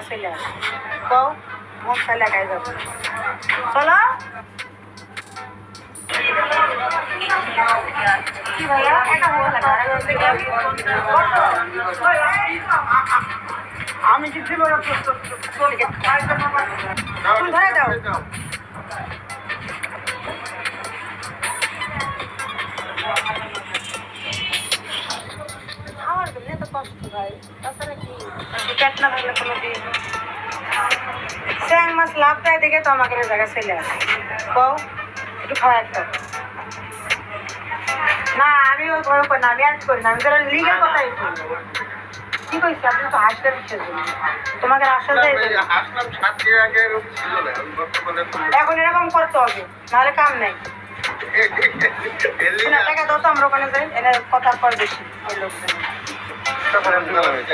চলে আসে কও চাইলে যাব চলো কি ভাইয়া একা ভালো আমি কিছু তুমি দাও কি পেট না থাকলে কোনো দিন স্যাং মাছ লাভ দেয় দেখে তো আমাকে এই জায়গায় চলে আসে একটু খাওয়া একটা না আমি ওই ঘরে করি না আমি আর করি না আমি যারা লিগের কথাই কি কইছি আপনি তো হাসতে দিচ্ছেন তোমাকে এখন এরকম করতে হবে নাহলে কাম নাই টাকা দাও তো আমরা ওখানে যাই এনে কথা কর বেশি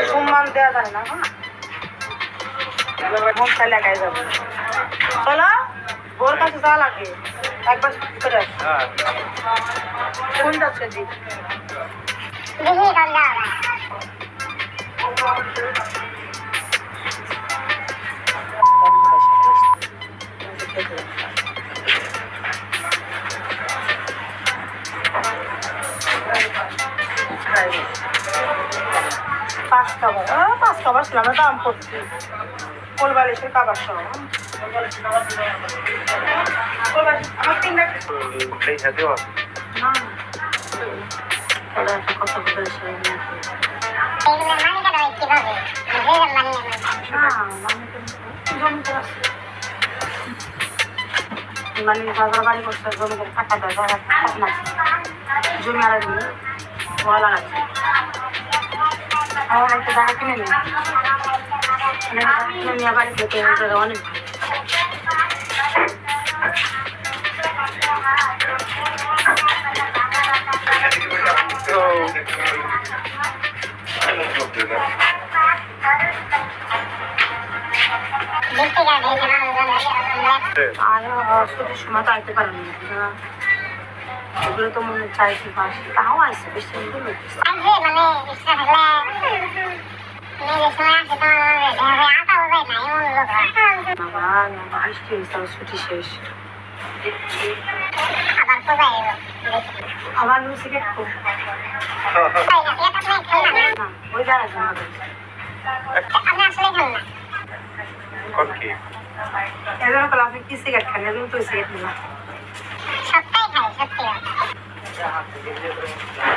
সম্মান দেওয়া যায় না হ্যাঁ? চাইলে একাই যাব চলো ওর কাছে যাওয়া লাগে। একবার করে। কোন যাচ্ছে জি পাঁচ আহ, পাঁচ কাবার ছিল আমরা দাম করছি। কোল বালিশের কাবার সহ। আমার তিনটা না। তাহলে একটা কথা বলে এসে মানে বাজার বাড়ি করছে জমি করে দেয় যারা টাকা না জমি আর লাগাচ্ছে আমার একটা জায়গা কিনে নিই বাড়ি থেকে অনেক আর ছুটির সময় তো পারেন এগুলো তো মনে চাইছি পাশে তাও আইসে বেশি হয়েছে আবার ছুটি শেষ আবার মিউজিক একটু না ওই জায়গায় জমা দিয়েছে এজন্য বলে আপনি কি সিগারেট খান এজন্য তো সিগারেট নিলাম। Thank you.